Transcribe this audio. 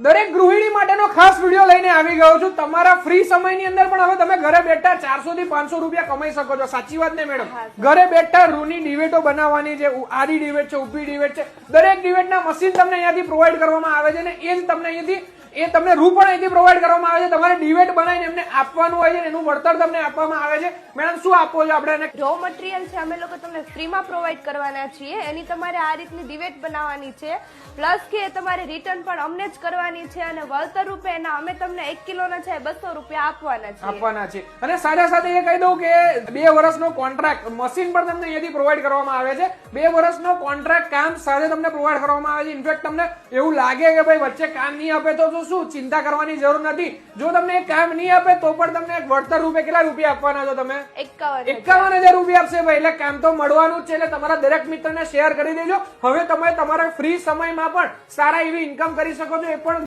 દરેક ગૃહિણી માટેનો ખાસ વીડિયો લઈને આવી ગયો છું. તમારા ફ્રી સમયની અંદર પણ હવે તમે ઘરે બેઠા ચારસો થી પાંચસો રૂપિયા કમાઈ શકો છો. સાચી વાત ને મેડમ ઘરે બેઠા રૂની ડિવેટો બનાવવાની છે આડી ડિવેટ છે ઊભી ડિવેટ છે. દરેક ડિવેટના મશીન તમને અહીંયાથી પ્રોવાઈડ કરવામાં આવે છે ને એ જ તમને અહીંયાથી એ તમને રૂ પણ અહીંથી પ્રોવાઈડ કરવામાં આવે છે. તમારે ડિવેટ બનાવીને એમને આપવાનું હોય છે એનું વળતર તમને આપવામાં આવે છે. મેડમ શું આપો છો આપણે એને? રો મટીરિયલ છે અમે લોકો તમને ફ્રીમાં પ્રોવાઈડ કરવાના છીએ. એની તમારે આ રીતની ડિબેટ બનાવવાની છે. પ્લસ કે તમારે રિટર્ન પણ અમને જ કરવાની છે અને વળતર રૂપે એના અમે તમને એક કિલોના છે બસો રૂપિયા આપવાના છે આપવાના છે. અને સાથે સાથે એ કહી દઉં કે બે વર્ષનો કોન્ટ્રાક્ટ મશીન પણ તમને અહીંયાથી પ્રોવાઈડ કરવામાં આવે છે. બે વર્ષનો કોન્ટ્રાક્ટ કામ સાથે તમને પ્રોવાઈડ કરવામાં આવે છે. ઇનફેક્ટ તમને એવું લાગે કે ભાઈ વચ્ચે કામ નહીં આપે તો તો શું ચિંતા કરવાની જરૂર નથી. જો તમને કામ નહીં આપે તો પણ તમને વળતર રૂપે કેટલા રૂપિયા આપવાના છો તમે? એકાવન એકાવન હજાર રૂપિયા આપશે ભાઈ એટલે કામ તો મળવાનું જ છે. એટલે તમારા દરેક મિત્રને શેર કરી દેજો. હવે તમે તમારા ફ્રી સમયમાં પણ સારા એવી ઇન્કમ કરી શકો છો. એ પણ